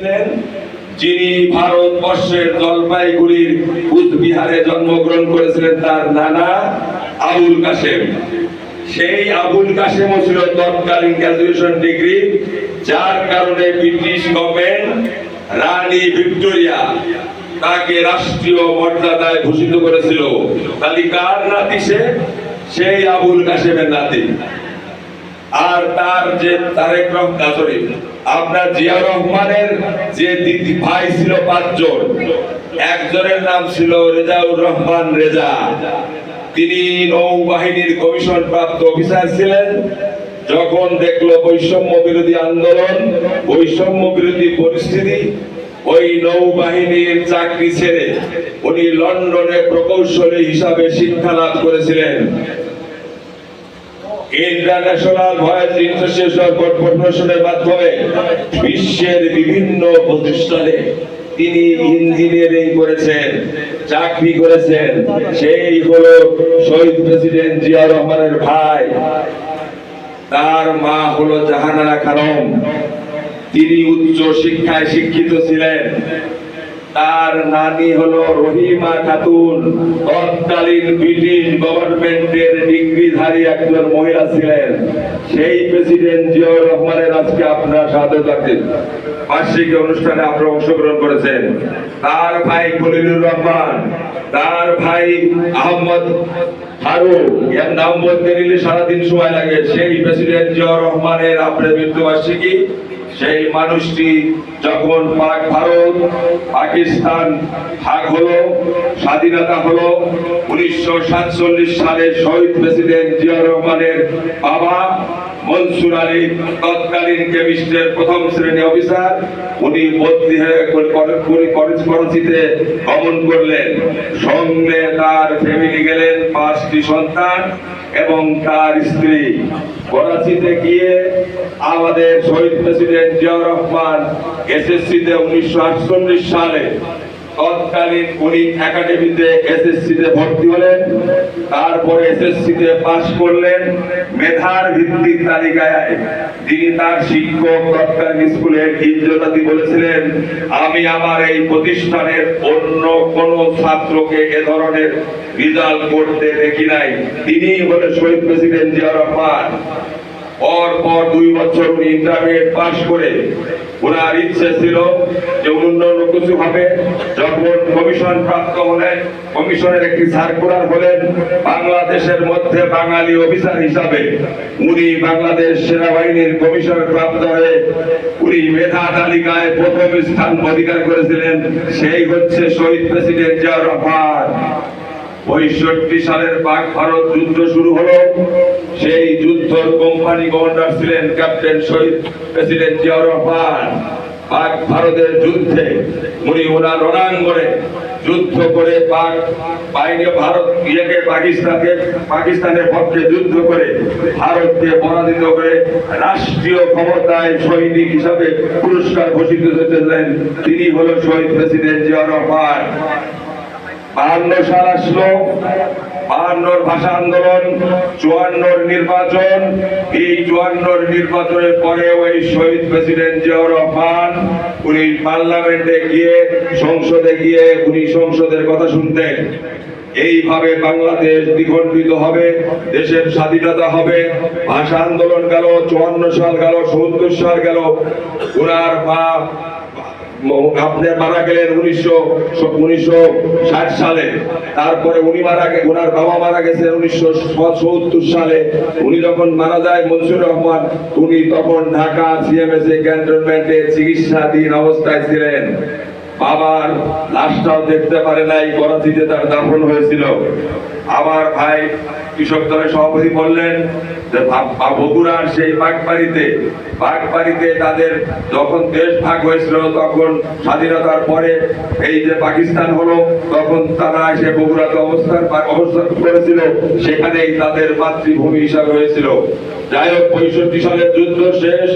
ছিলেন, যিনি ভারতবর্ষের জলপাইগুড়ির কুচবিহারে জন্মগ্রহণ করেছিলেন তার নানা আবুল কাসেম সেই আবুল কাসেমও ছিল তৎকালীন গ্রাজুয়েশন ডিগ্রি যার কারণে ব্রিটিশ গভর্নমেন্ট রানী ভিক্টোরিয়া তাকে রাষ্ট্রীয় মর্যাদায় ভূষিত করেছিল। তাহলে কার নাতি সে? সেই আবুল কাসেমের নাতি। আর তার যে তারেক রহমান আপনার জিয়া রহমানের যে দিদি ভাই ছিল পাঁচজন, একজনের নাম ছিল রেজাউর রহমান রেজা। তিনি নৌবাহিনীর কমিশন প্রাপ্ত অফিসার ছিলেন। যখন দেখল বৈষম্য বিরোধী আন্দোলন, বৈষম্য বিরোধী পরিস্থিতি, ওই নৌবাহিনীর চাকরি ছেড়ে উনি লন্ডনে প্রকৌশলী হিসাবে শিক্ষা লাভ করেছিলেন। ইন্টারন্যাশনাল ভয়েস ইন্টারসেশন কর্পোরেশনের মাধ্যমে বিশ্বের বিভিন্ন প্রতিষ্ঠানে তিনি ইঞ্জিনিয়ারিং করেছেন, চাকরি করেছেন। সেই হলো শহীদ প্রেসিডেন্ট জিয়া রহমানের ভাই। তার মা হলো জাহানারা খানম। তিনি উচ্চ শিক্ষায় শিক্ষিত ছিলেন। তার নানি হলো রহিমা খাতুন। তৎকালীন ব্রিটিশ গভর্নমেন্টের ডিগ্রিধারী একজন মহিলা ছিলেন। সেই প্রেসিডেন্ট জিয়াউর রহমানের আজকে আপনার সাথে থাকতেন বার্ষিক অনুষ্ঠানে আপনারা অংশগ্রহণ করেছেন। তার ভাই খলিলুর রহমান, তার ভাই আহমদ হারুন এর নাম বলতে নিলে সারাদিন সময় লাগে। সেই প্রেসিডেন্ট জিয়াউর রহমানের আপনার মৃত্যুবার্ষিকী সেই মানুষটি যখন পাক ভারত, পাকিস্তান ভাগ হলো, স্বাধীনতা হলো, উনিশশো সাতচল্লিশ সালে শহীদ প্রেসিডেন্ট জিয়া রহমানের বাবা মনসুর আলী তৎকালীন কেমিস্টের প্রথম শ্রেণি অফিসার, উনি বদলি হয়ে কর- কর- কর- করাচিতে গমন করলেন। সঙ্গে তার ফ্যামিলি গেলেন পাঁচটি সন্তান এবং তার স্ত্রী। করাচিতে গিয়ে আমাদের শহীদ প্রেসিডেন্ট জিয়াউর রহমান এসএসসি তে উনিশশো আটচল্লিশ সালে তৎকালীন উনি একাডেমিতে এসএসসি তে ভর্তি হলেন, তারপরে এসএসসি তে পাশ করলেন। মেধার ভিত্তিক তালিকায় তিনি তার শিক্ষক তৎকালীন স্কুলের ইজ্জতাদি বলেছিলেন, আমি আমার এই প্রতিষ্ঠানের অন্য কোন ছাত্রকে এ ধরনের রেজাল্ট করতে দেখি নাই। তিনি বলে শহীদ প্রেসিডেন্ট জিয়া রহমান। পর পর দুই বছর উনি ইন্টারমিডিয়েট পাস করে ওনার ইচ্ছে ছিল যে অন্য কিছু হবে। যখন কমিশন প্রাপ্ত হলেন কমিশনের একটি সার্কুলার হলেন বাংলাদেশের মধ্যে বাঙালি অফিসার হিসাবে। উনি বাংলাদেশ সেনাবাহিনীর কমিশন প্রাপ্ত হয়ে উনি মেধা তালিকায় প্রথম স্থান অধিকার করেছিলেন। সেই হচ্ছে শহীদ প্রেসিডেন্ট জিয়াউর রহমান। পঁয়ষট্টি সালের পাক ভারত যুদ্ধ শুরু হলো। সেই যুদ্ধ কোম্পানি কমান্ডার ছিলেন ক্যাপ্টেন শহীদ প্রেসিডেন্ট জিয়াউর রহমান। পাক ভারতের যুদ্ধে উনি ওনার রণাঙ্গনে যুদ্ধ করে পাক বাহিনী ভারত, ইয়েকে পাকিস্তানকে, পাকিস্তানের পক্ষে যুদ্ধ করে ভারতকে পরাজিত করে রাষ্ট্রীয় ক্ষমতায় সৈনিক হিসাবে পুরস্কার ঘোষিত হয়েছিলেন। তিনি হলো শহীদ প্রেসিডেন্ট জিয়াউর রহমান। বাহান্ন সাল আসলো। বাহান্নর ভাষা আন্দোলন, চুয়ান্নর নির্বাচন। এই চুয়ান্নর নির্বাচনের পরে ওই শহীদ প্রেসিডেন্ট জিয়াউর রহমান, উনি পার্লামেন্টে গিয়ে, সংসদে গিয়ে উনি সংসদের কথা শুনতেন। এইভাবে বাংলাদেশ দ্বিখণ্ডিত হবে, দেশের স্বাধীনতা হবে। ভাষা আন্দোলন গেল, চুয়ান্ন সাল গেল, সত্তর সাল গেল। ওনার মা আপনার মারা গেলেন উনিশশো উনিশশো ষাট সালে। তারপরে উনি মারা ওনার বাবা মারা গেছেন উনিশশো সত্তর সালে। উনি যখন মারা যায়, মনসুর রহমান, উনি তখন ঢাকা সিএমএস ক্যান্টনমেন্টে চিকিৎসাধীন অবস্থায় ছিলেন। বাবার লাশটাও দেখতে পারে নাই করাচিতে তার দাফন হয়েছিল। আমার ভাই কৃষক দলের সভাপতি বললেন যে বগুড়ার সেই তাদের যখন দেশ ভাগ হয়েছিল, তখন স্বাধীনতার পরে এই যে পাকিস্তান হলো, তখন তারা এসে বগুড়াতে অবস্থান অবস্থান করেছিল, সেখানেই তাদের মাতৃভূমি হিসাবে হয়েছিল। যাই হোক, পঁয়ষট্টি সালের যুদ্ধ শেষ।